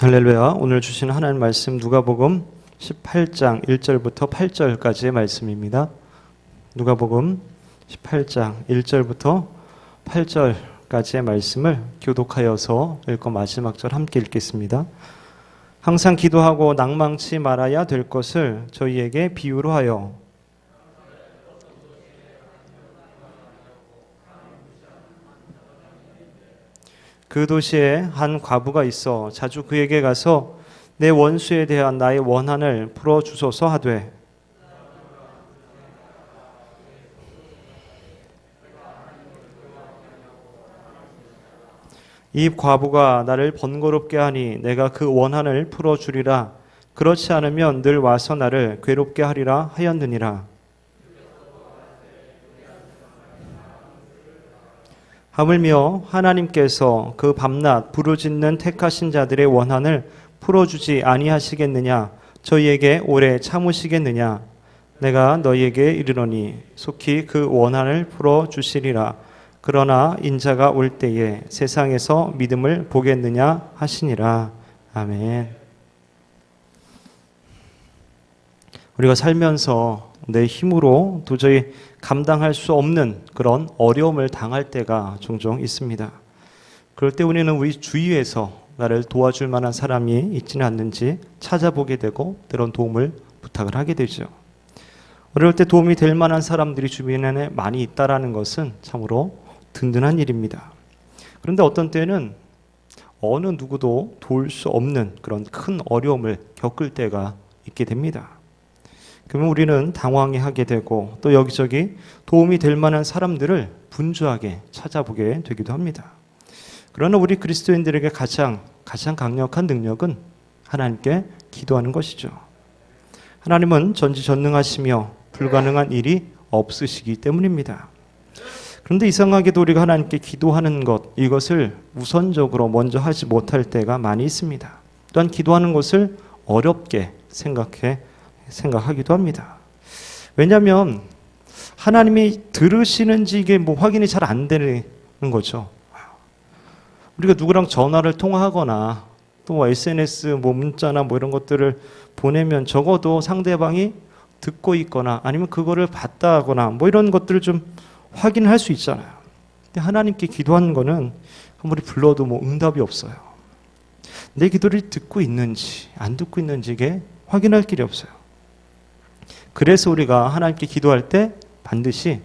할렐루야. 오늘 주신 하나님 말씀 누가복음 18장 1절부터 8절까지의 말씀입니다. 누가복음 18장 1절부터 8절까지의 말씀을 교독하여서 읽고 마지막 절 함께 읽겠습니다. 항상 기도하고 낭망치 말아야 될 것을 저희에게 비유로 하여 그 도시에 한 과부가 있어 자주 그에게 가서 내 원수에 대한 나의 원한을 풀어 주소서 하되 이 과부가 나를 번거롭게 하니 내가 그 원한을 풀어 주리라. 그렇지 않으면 늘 와서 나를 괴롭게 하리라 하였느니라 하물며 하나님께서 그 밤낮 부르짖는 택하신 자들의 원한을 풀어주지 아니하시겠느냐? 저희에게 오래 참으시겠느냐? 내가 너희에게 이르노니 속히 그 원한을 풀어 주시리라. 그러나 인자가 올 때에 세상에서 믿음을 보겠느냐 하시니라. 아멘 우리가 살면서 내 힘으로 도저히 감당할 수 없는 그런 어려움을 당할 때가 종종 있습니다. 그럴 때 우리는 우리 주위에서 나를 도와줄 만한 사람이 있지는 않는지 찾아보게 되고 때론 도움을 부탁을 하게 되죠. 어려울 때 도움이 될 만한 사람들이 주변에 많이 있다라는 것은 참으로 든든한 일입니다. 그런데 어떤 때는 어느 누구도 도울 수 없는 그런 큰 어려움을 겪을 때가 있게 됩니다. 그러면 우리는 당황해 하게 되고 또 여기저기 도움이 될 만한 사람들을 분주하게 찾아보게 되기도 합니다. 그러나 우리 그리스도인들에게 가장 가장 강력한 능력은 하나님께 기도하는 것이죠. 하나님은 전지전능하시며 불가능한 일이 없으시기 때문입니다. 그런데 이상하게도 우리가 하나님께 기도하는 것 이것을 우선적으로 먼저 하지 못할 때가 많이 있습니다. 또한 기도하는 것을 어렵게 생각해 생각하기도 합니다. 왜냐하면 하나님이 들으시는지 이게 뭐 확인이 잘 안 되는 거죠. 우리가 누구랑 전화를 통화하거나 또 SNS 뭐 문자나 뭐 이런 것들을 보내면 적어도 상대방이 듣고 있거나 아니면 그거를 봤다 하거나 뭐 이런 것들을 좀 확인할 수 있잖아요. 근데 하나님께 기도하는 거는 아무리 불러도 뭐 응답이 없어요. 내 기도를 듣고 있는지 안 듣고 있는지 이게 확인할 길이 없어요. 그래서 우리가 하나님께 기도할 때 반드시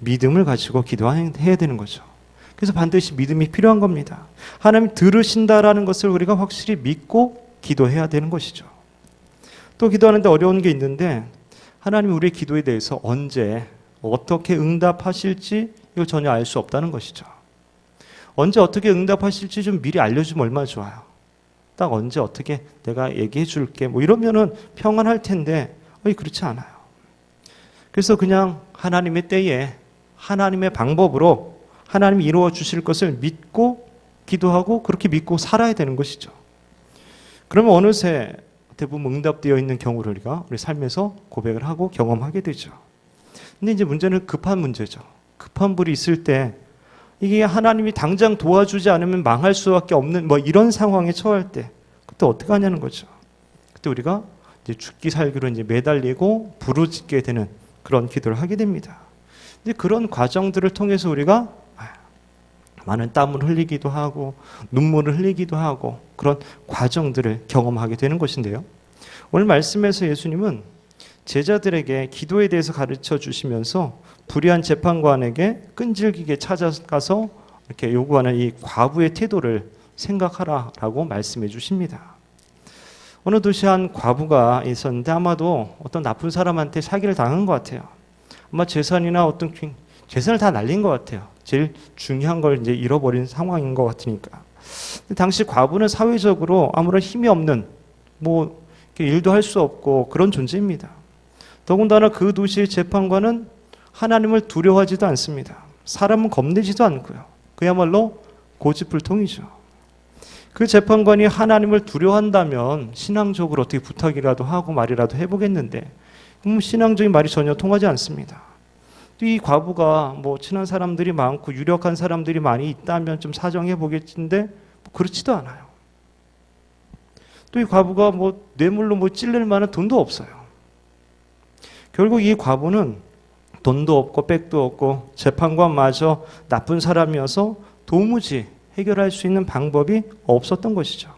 믿음을 가지고 기도해야 되는 거죠. 그래서 반드시 믿음이 필요한 겁니다. 하나님 들으신다라는 것을 우리가 확실히 믿고 기도해야 되는 것이죠. 또 기도하는데 어려운 게 있는데 하나님 우리의 기도에 대해서 언제 어떻게 응답하실지 이거 전혀 알 수 없다는 것이죠. 언제 어떻게 응답하실지 좀 미리 알려주면 얼마나 좋아요. 딱 언제 어떻게 내가 얘기해 줄게 뭐 이러면은 평안할 텐데 어이 그렇지 않아요. 그래서 그냥 하나님의 때에 하나님의 방법으로 하나님이 이루어 주실 것을 믿고 기도하고 그렇게 믿고 살아야 되는 것이죠. 그러면 어느새 대부분 응답되어 있는 경우를 우리가 우리 삶에서 고백을 하고 경험하게 되죠. 근데 이제 문제는 급한 문제죠. 급한 불이 있을 때 이게 하나님이 당장 도와주지 않으면 망할 수밖에 없는 뭐 이런 상황에 처할 때 그때 어떻게 하냐는 거죠. 그때 우리가 이제 죽기 살기로 이제 매달리고 부르짖게 되는 그런 기도를 하게 됩니다. 근데 그런 과정들을 통해서 우리가 많은 땀을 흘리기도 하고 눈물을 흘리기도 하고 그런 과정들을 경험하게 되는 것인데요. 오늘 말씀에서 예수님은 제자들에게 기도에 대해서 가르쳐 주시면서 불의한 재판관에게 끈질기게 찾아가서 이렇게 요구하는 이 과부의 태도를 생각하라라고 말씀해 주십니다. 어느 도시 한 과부가 있었는데 아마도 어떤 나쁜 사람한테 사기를 당한 것 같아요. 아마 재산이나 어떤 재산을 다 날린 것 같아요. 제일 중요한 걸 이제 잃어버린 상황인 것 같으니까. 당시 과부는 사회적으로 아무런 힘이 없는 뭐 일도 할 수 없고 그런 존재입니다. 더군다나 그 도시의 재판관은 하나님을 두려워하지도 않습니다. 사람은 겁내지도 않고요. 그야말로 고집불통이죠. 그 재판관이 하나님을 두려워한다면 신앙적으로 어떻게 부탁이라도 하고 말이라도 해보겠는데 음, 신앙적인 말이 전혀 통하지 않습니다. 이 과부가 뭐 친한 사람들이 많고 유력한 사람들이 많이 있다면 좀 사정해 보겠는데 뭐 그렇지도 않아요. 또 이 과부가 뭐 뇌물로 뭐 찔릴 만한 돈도 없어요. 결국 이 과부는 돈도 없고 백도 없고 재판관마저 나쁜 사람이어서 도무지 해결할 수 있는 방법이 없었던 것이죠.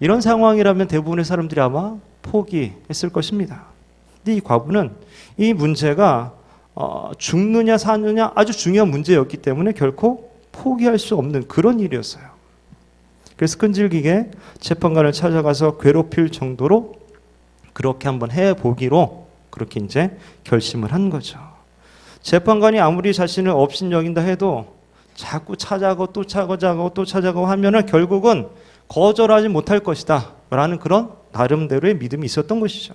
이런 상황이라면 대부분의 사람들이 아마 포기했을 것입니다. 근데 이 과부는 이 문제가 어, 죽느냐 사느냐 아주 중요한 문제였기 때문에 결코 포기할 수 없는 그런 일이었어요. 그래서 끈질기게 재판관을 찾아가서 괴롭힐 정도로 그렇게 한번 해보기로 그렇게 이제 결심을 한 거죠. 재판관이 아무리 자신을 업신여긴다 해도 자꾸 찾아가고 또 찾아가고 또 찾아가고 하면은 결국은 거절하지 못할 것이다. 라는 그런 나름대로의 믿음이 있었던 것이죠.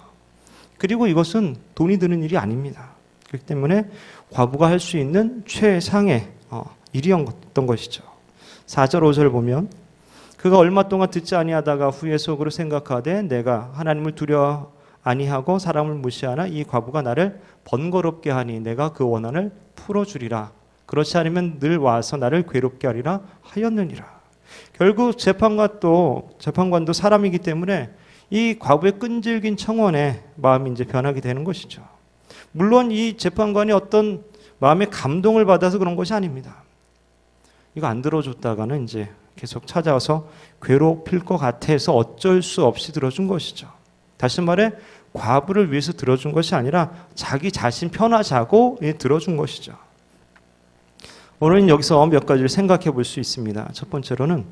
그리고 이것은 돈이 드는 일이 아닙니다. 그렇기 때문에 과부가 할 수 있는 최상의 어, 일이었던 것이죠. 4절 5절 보면 그가 얼마 동안 듣지 아니하다가 후에 속으로 생각하되 내가 하나님을 두려 아니하고 사람을 무시하나 이 과부가 나를 번거롭게 하니 내가 그 원한을 풀어주리라. 그렇지 않으면 늘 와서 나를 괴롭게 하리라 하였느니라. 결국 재판관도 재판관도 사람이기 때문에 이 과부의 끈질긴 청원에 마음이 이제 변하게 되는 것이죠. 물론 이 재판관이 어떤 마음의 감동을 받아서 그런 것이 아닙니다. 이거 안 들어줬다가는 이제 계속 찾아와서 괴롭힐 것 같아서 어쩔 수 없이 들어준 것이죠. 다시 말해 과부를 위해서 들어준 것이 아니라 자기 자신 편하자고 예, 들어준 것이죠. 오늘은 여기서 몇 가지를 생각해 볼 수 있습니다. 첫 번째로는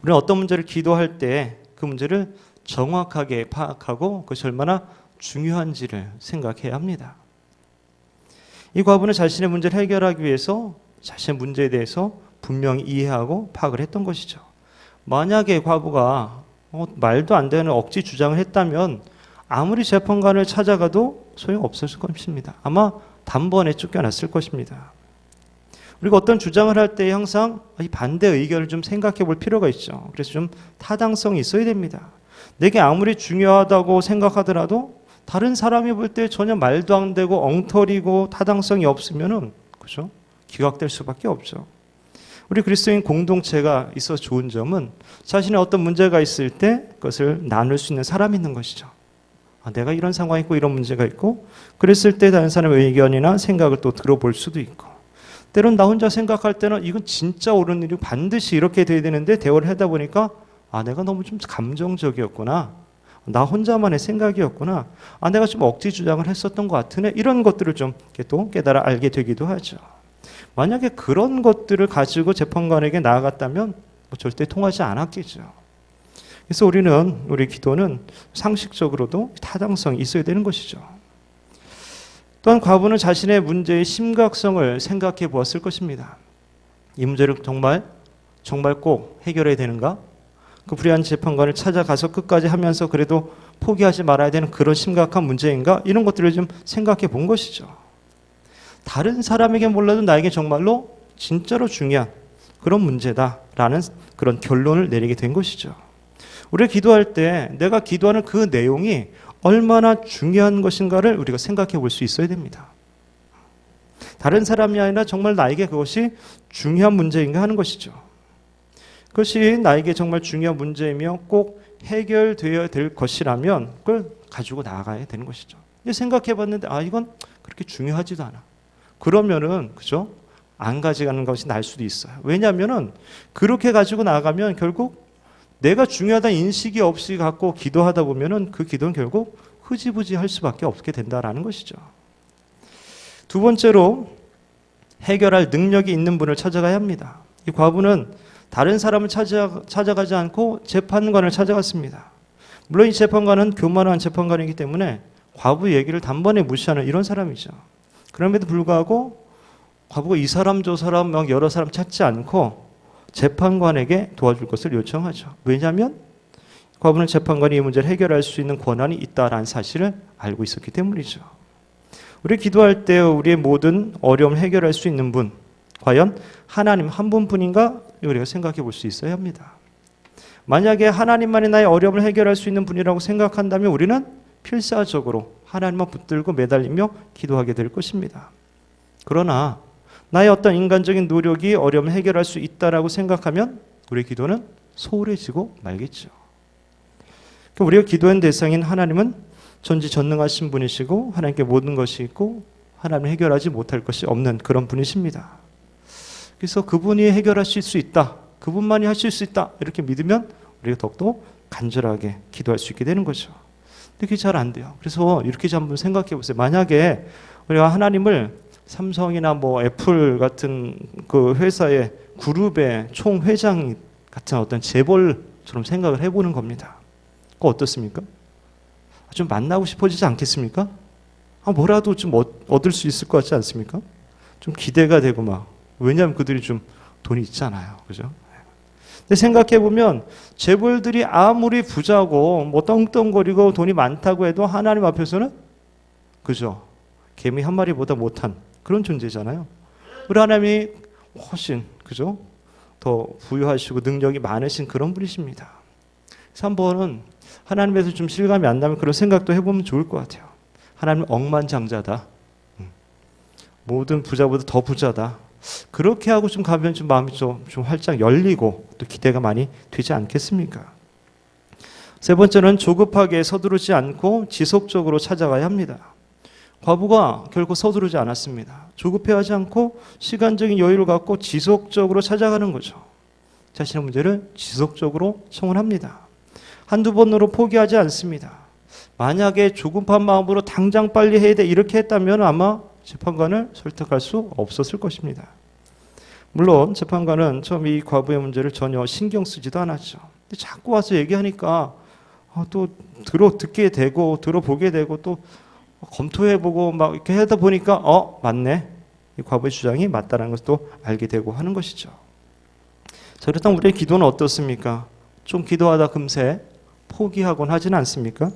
우리는 어떤 문제를 기도할 때 그 문제를 정확하게 파악하고 그것이 얼마나 중요한지를 생각해야 합니다. 이 과부는 자신의 문제를 해결하기 위해서 자신의 문제에 대해서 분명히 이해하고 파악을 했던 것이죠. 만약에 과부가 어, 말도 안 되는 억지 주장을 했다면 아무리 재판관을 찾아가도 소용 없었을 것입니다. 아마 단번에 쫓겨났을 것입니다. 우리가 어떤 주장을 할 때 항상 이 반대 의견을 좀 생각해 볼 필요가 있죠. 그래서 좀 타당성이 있어야 됩니다. 내게 아무리 중요하다고 생각하더라도 다른 사람이 볼 때 전혀 말도 안 되고 엉터리고 타당성이 없으면은 그죠? 기각될 수밖에 없죠. 우리 그리스도인 공동체가 있어 좋은 점은 자신의 어떤 문제가 있을 때 그것을 나눌 수 있는 사람이 있는 것이죠. 아, 내가 이런 상황이 있고 이런 문제가 있고 그랬을 때 다른 사람의 의견이나 생각을 또 들어볼 수도 있고 때론 나 혼자 생각할 때는 이건 진짜 옳은 일이고 반드시 이렇게 돼야 되는데 대화를 하다 보니까 아 내가 너무 좀 감정적이었구나. 나 혼자만의 생각이었구나. 아 내가 좀 억지 주장을 했었던 것 같으네. 이런 것들을 좀 또 깨달아 알게 되기도 하죠. 만약에 그런 것들을 가지고 재판관에게 나아갔다면 뭐 절대 통하지 않았겠죠. 그래서 우리는 우리 기도는 상식적으로도 타당성이 있어야 되는 것이죠 또한 과부는 자신의 문제의 심각성을 생각해 보았을 것입니다. 이 문제를 정말 정말 꼭 해결해야 되는가? 그 불의한 재판관을 찾아가서 끝까지 하면서 그래도 포기하지 말아야 되는 그런 심각한 문제인가? 이런 것들을 좀 생각해 본 것이죠. 다른 사람에게 몰라도 나에게 정말로 진짜로 중요한 그런 문제다라는 그런 결론을 내리게 된 것이죠. 우리가 기도할 때 내가 기도하는 그 내용이 얼마나 중요한 것인가를 우리가 생각해 볼 수 있어야 됩니다. 다른 사람이 아니라 정말 나에게 그것이 중요한 문제인가 하는 것이죠. 그것이 나에게 정말 중요한 문제이며 꼭 해결되어야 될 것이라면 그걸 가지고 나아가야 되는 것이죠. 생각해 봤는데 아 이건 그렇게 중요하지도 않아. 그러면은 그죠? 안 가져가는 것이 날 수도 있어요. 왜냐하면은 그렇게 가지고 나가면 결국 내가 중요하다는 인식이 없이 갖고 기도하다 보면은 그 기도는 결국 흐지부지 할 수밖에 없게 된다라는 것이죠. 두 번째로 해결할 능력이 있는 분을 찾아가야 합니다. 이 과부는 다른 사람을 찾아, 찾아가지 않고 재판관을 찾아갔습니다. 물론 이 재판관은 교만한 재판관이기 때문에 과부 얘기를 단번에 무시하는 이런 사람이죠. 그럼에도 불구하고 과부가 이 사람 저 사람 막 여러 사람 찾지 않고 재판관에게 도와줄 것을 요청하죠. 왜냐하면 과부는 재판관이 이 문제를 해결할 수 있는 권한이 있다라는 사실을 알고 있었기 때문이죠. 우리 기도할 때 우리의 모든 어려움을 해결할 수 있는 분, 과연 하나님 한 분뿐인가 우리가 생각해 볼 수 있어야 합니다. 만약에 하나님만이 나의 어려움을 해결할 수 있는 분이라고 생각한다면 우리는 필사적으로 하나님만 붙들고 매달리며 기도하게 될 것입니다. 그러나 나의 어떤 인간적인 노력이 어려움을 해결할 수 있다라고 생각하면 우리 기도는 소홀해지고 말겠죠. 우리가 기도한 대상인 하나님은 전지전능하신 분이시고 하나님께 모든 것이 있고 하나님 해결하지 못할 것이 없는 그런 분이십니다. 그래서 그분이 해결하실 수 있다. 그분만이 하실 수 있다. 이렇게 믿으면 우리가 더욱더 간절하게 기도할 수 있게 되는 거죠. 근데 그게 잘 안 돼요. 그래서 이렇게 좀 한번 생각해 보세요. 만약에 우리가 하나님을 삼성이나 뭐 애플 같은 그 회사의 그룹의 총회장 같은 어떤 재벌처럼 생각을 해보는 겁니다. 그거 어떻습니까? 좀 만나고 싶어지지 않겠습니까? 아, 뭐라도 좀 얻- 얻을 수 있을 것 같지 않습니까? 좀 기대가 되고 막 왜냐하면 그들이 좀 돈이 있잖아요, 그죠? 근데 생각해 보면 재벌들이 아무리 부자고 뭐 떵떵거리고 돈이 많다고 해도 하나님 앞에서는 그죠? 개미 한 마리보다 못한 그런 존재잖아요. 우리 하나님이 훨씬 그죠? 더 부유하시고 능력이 많으신 그런 분이십니다. 그래서 한번은 하나님에서 좀 실감이 안 나면 그런 생각도 해보면 좋을 것 같아요. 하나님 억만장자다. 음. 모든 부자보다 더 부자다. 그렇게 하고 좀 가면 좀 마음이 좀, 좀 활짝 열리고 또 기대가 많이 되지 않겠습니까? 세 번째는 조급하게 서두르지 않고 지속적으로 찾아가야 합니다. 과부가 결코 서두르지 않았습니다. 조급해하지 않고 시간적인 여유를 갖고 지속적으로 찾아가는 거죠. 자신의 문제를 지속적으로 청원합니다. 한두 번으로 포기하지 않습니다. 만약에 조급한 마음으로 당장 빨리 해야 돼 이렇게 했다면 아마 재판관을 설득할 수 없었을 것입니다. 물론 재판관은 처음 이 과부의 문제를 전혀 신경 쓰지도 않았죠. 근데 자꾸 와서 얘기하니까 아, 또 들어 듣게 되고 들어보게 되고 또 검토해보고 막 이렇게 하다 보니까 어 맞네 이 과부의 주장이 맞다는 것을 또 알게 되고 하는 것이죠. 자, 그렇다면 우리의 기도는 어떻습니까? 좀 기도하다 금세 포기하곤 하진 않습니까?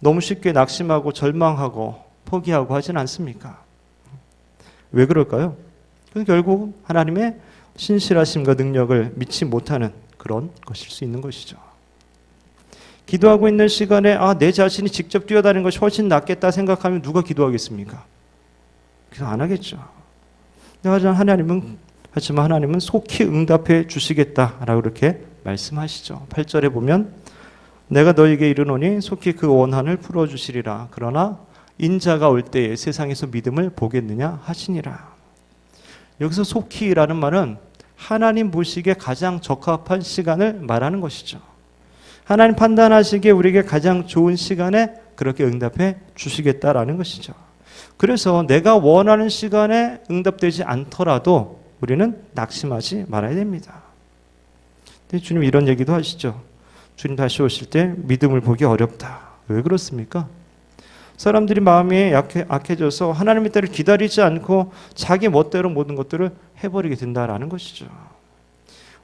너무 쉽게 낙심하고 절망하고 포기하고 하진 않습니까? 왜 그럴까요? 결국 하나님의 신실하심과 능력을 믿지 못하는 그런 것일 수 있는 것이죠. 기도하고 있는 시간에 아, 내 자신이 직접 뛰어다니는 것이 훨씬 낫겠다 생각하면 누가 기도하겠습니까? 그래서 안 하겠죠. 하지만 하나님은 하지만 하나님은 속히 응답해 주시겠다라고 그렇게 말씀하시죠. 8절에 보면 내가 너에게 이르노니 속히 그 원한을 풀어 주시리라. 그러나 인자가 올 때에 세상에서 믿음을 보겠느냐 하시니라. 여기서 속히라는 말은 하나님 보시기에 가장 적합한 시간을 말하는 것이죠. 하나님 판단하시기에 우리에게 가장 좋은 시간에 그렇게 응답해 주시겠다라는 것이죠. 그래서 내가 원하는 시간에 응답되지 않더라도 우리는 낙심하지 말아야 됩니다. 주님 이런 얘기도 하시죠. 주님 다시 오실 때 믿음을 보기 어렵다. 왜 그렇습니까? 사람들이 마음이 약해, 악해져서 하나님의 때를 기다리지 않고 자기 멋대로 모든 것들을 해버리게 된다라는 것이죠.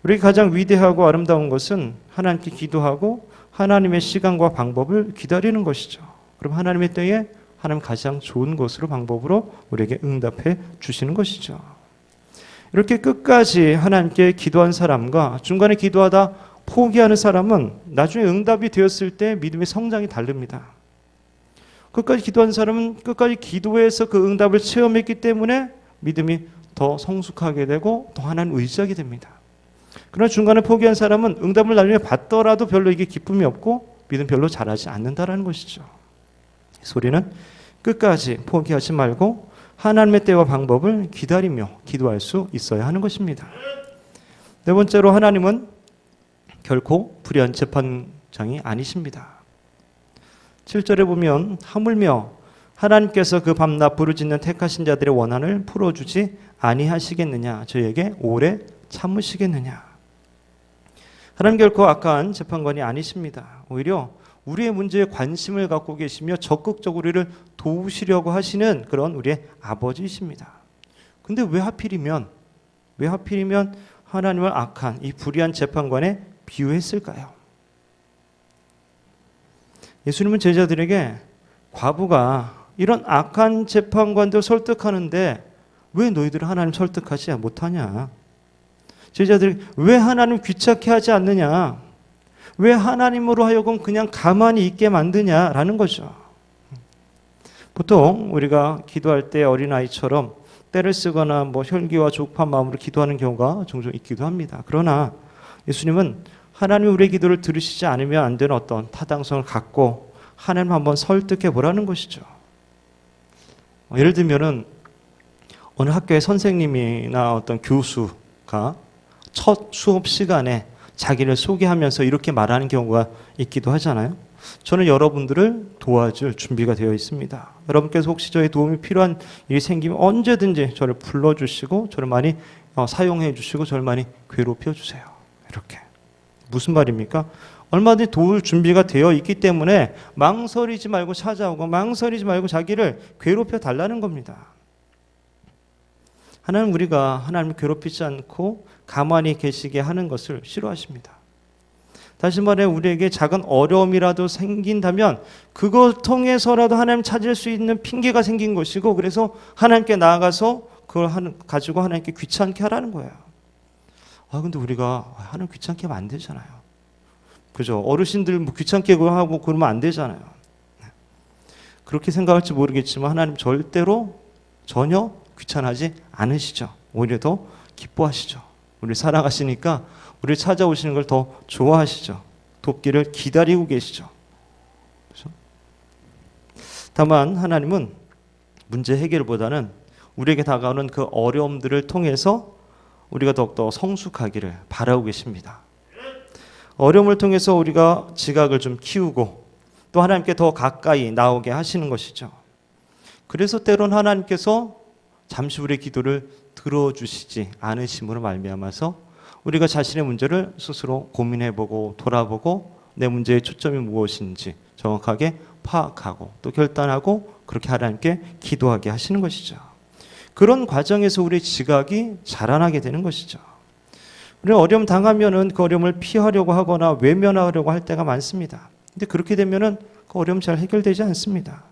우리 가장 위대하고 아름다운 것은 하나님께 기도하고 하나님의 시간과 방법을 기다리는 것이죠. 그럼 하나님의 때에 하나님 가장 좋은 것으로 방법으로 우리에게 응답해 주시는 것이죠. 이렇게 끝까지 하나님께 기도한 사람과 중간에 기도하다 포기하는 사람은 나중에 응답이 되었을 때 믿음의 성장이 다릅니다. 끝까지 기도한 사람은 끝까지 기도해서 그 응답을 체험했기 때문에 믿음이 더 성숙하게 되고 더 하나님 의지하게 됩니다. 그러나 중간에 포기한 사람은 응답을 나중에 받더라도 별로 이게 기쁨이 없고 믿음 별로 잘하지 않는다라는 것이죠. 소리는 끝까지 포기하지 말고 하나님의 때와 방법을 기다리며 기도할 수 있어야 하는 것입니다. 네 번째로 하나님은 결코 불의한 재판장이 아니십니다. 7절에 보면 하물며 하나님께서 그 밤낮 부르짖는 택하신 자들의 원한을 풀어주지 아니하시겠느냐 저에게 오래 참으시겠느냐 하나님 결코 악한 재판관이 아니십니다. 오히려 우리의 문제에 관심을 갖고 계시며 적극적으로 우리를 도우시려고 하시는 그런 우리의 아버지이십니다. 근데 왜 하필이면 왜 하필이면 하나님을 악한 이 불의한 재판관에 비유했을까요? 예수님은 제자들에게 과부가 이런 악한 재판관도 설득하는데 왜 너희들은 하나님 설득하지 못하냐? 제자들이 왜 하나님 귀찮게 하지 않느냐? 왜 하나님으로 하여금 그냥 가만히 있게 만드냐라는 거죠. 보통 우리가 기도할 때 어린아이처럼 때를 쓰거나 뭐 혈기와 조급한 마음으로 기도하는 경우가 종종 있기도 합니다. 그러나 예수님은 하나님이 우리의 기도를 들으시지 않으면 안 되는 어떤 타당성을 갖고 하나님 한번 설득해 보라는 것이죠. 어, 예를 들면은 어느 학교의 선생님이나 어떤 교수가 첫 수업 시간에 자기를 소개하면서 이렇게 말하는 경우가 있기도 하잖아요. 저는 여러분들을 도와줄 준비가 되어 있습니다. 여러분께서 혹시 저의 도움이 필요한 일이 생기면 언제든지 저를 불러주시고 저를 많이 어, 사용해 주시고 저를 많이 괴롭혀 주세요. 이렇게 무슨 말입니까? 얼마든지 도울 준비가 되어 있기 때문에 망설이지 말고 찾아오고 망설이지 말고 자기를 괴롭혀 달라는 겁니다. 하나님 우리가 하나님을 괴롭히지 않고 가만히 계시게 하는 것을 싫어하십니다. 다시 말해 우리에게 작은 어려움이라도 생긴다면 그걸 통해서라도 하나님 찾을 수 있는 핑계가 생긴 것이고 그래서 하나님께 나아가서 그걸 가지고 하나님께 귀찮게 하라는 거예요. 아 근데 우리가 하나님 귀찮게 하면 안 되잖아요. 그죠? 어르신들 뭐 귀찮게 하고 그러면 안 되잖아요. 그렇게 생각할지 모르겠지만 하나님 절대로 전혀 귀찮아하지 않으시죠. 오히려 더 기뻐하시죠. 우리 사랑하시니까 우리 찾아오시는 걸 더 좋아하시죠. 돕기를 기다리고 계시죠. 그렇죠? 다만 하나님은 문제 해결보다는 우리에게 다가오는 그 어려움들을 통해서 우리가 더욱더 성숙하기를 바라고 계십니다. 어려움을 통해서 우리가 지각을 좀 키우고 또 하나님께 더 가까이 나오게 하시는 것이죠. 그래서 때론 하나님께서 잠시 우리의 기도를 들어주시지 않으심으로 말미암아서 우리가 자신의 문제를 스스로 고민해보고 돌아보고 내 문제의 초점이 무엇인지 정확하게 파악하고 또 결단하고 그렇게 하나님께 기도하게 하시는 것이죠. 그런 과정에서 우리의 지각이 자라나게 되는 것이죠. 우리 어려움 당하면은 그 어려움을 피하려고 하거나 외면하려고 할 때가 많습니다. 근데 그렇게 되면은 그 어려움 잘 해결되지 않습니다.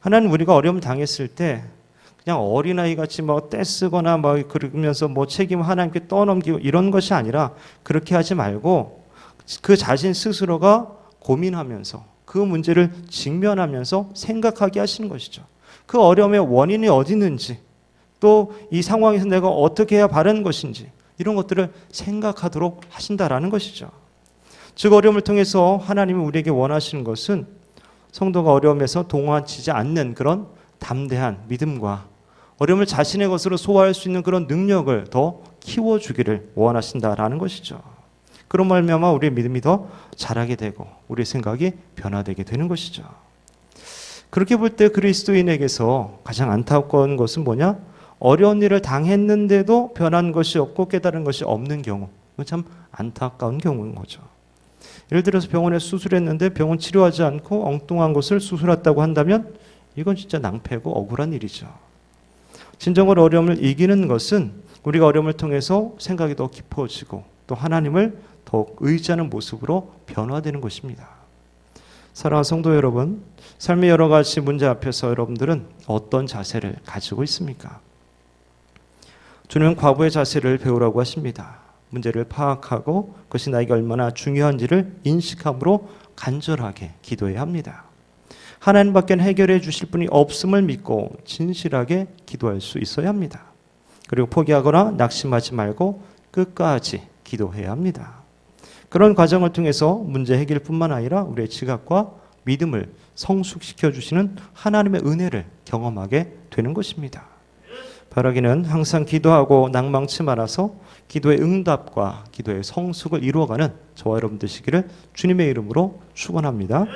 하나님 우리가 어려움 당했을 때 그냥 어린아이 같이 뭐 떼쓰거나 뭐 그러면서 뭐 책임 하나님께 떠넘기고 이런 것이 아니라 그렇게 하지 말고 그 자신 스스로가 고민하면서 그 문제를 직면하면서 생각하게 하시는 것이죠. 그 어려움의 원인이 어디 있는지 또 이 상황에서 내가 어떻게 해야 바른 것인지 이런 것들을 생각하도록 하신다라는 것이죠. 즉 어려움을 통해서 하나님이 우리에게 원하시는 것은 성도가 어려움에서 동화치지 않는 그런 담대한 믿음과 어려움을 자신의 것으로 소화할 수 있는 그런 능력을 더 키워주기를 원하신다라는 것이죠. 그런 말미암아 우리의 믿음이 더 자라게 되고 우리의 생각이 변화되게 되는 것이죠. 그렇게 볼 때 그리스도인에게서 가장 안타까운 것은 뭐냐? 어려운 일을 당했는데도 변한 것이 없고 깨달은 것이 없는 경우. 참 안타까운 경우인 거죠. 예를 들어서 병원에 수술했는데 병원 치료하지 않고 엉뚱한 것을 수술했다고 한다면 이건 진짜 낭패고 억울한 일이죠. 진정으로 어려움을 이기는 것은 우리가 어려움을 통해서 생각이 더 깊어지고 또 하나님을 더욱 의지하는 모습으로 변화되는 것입니다. 사랑하는 성도 여러분, 삶의 여러 가지 문제 앞에서 여러분들은 어떤 자세를 가지고 있습니까? 주님은 과부의 자세를 배우라고 하십니다. 문제를 파악하고 그것이 나에게 얼마나 중요한지를 인식함으로 간절하게 기도해야 합니다. 하나님밖에 해결해 주실 분이 없음을 믿고 진실하게 기도할 수 있어야 합니다. 그리고 포기하거나 낙심하지 말고 끝까지 기도해야 합니다. 그런 과정을 통해서 문제 해결뿐만 아니라 우리의 지각과 믿음을 성숙시켜 주시는 하나님의 은혜를 경험하게 되는 것입니다. 바라기는 항상 기도하고 낭망치 말아서 기도의 응답과 기도의 성숙을 이루어가는 저와 여러분 되시기를 주님의 이름으로 축원합니다.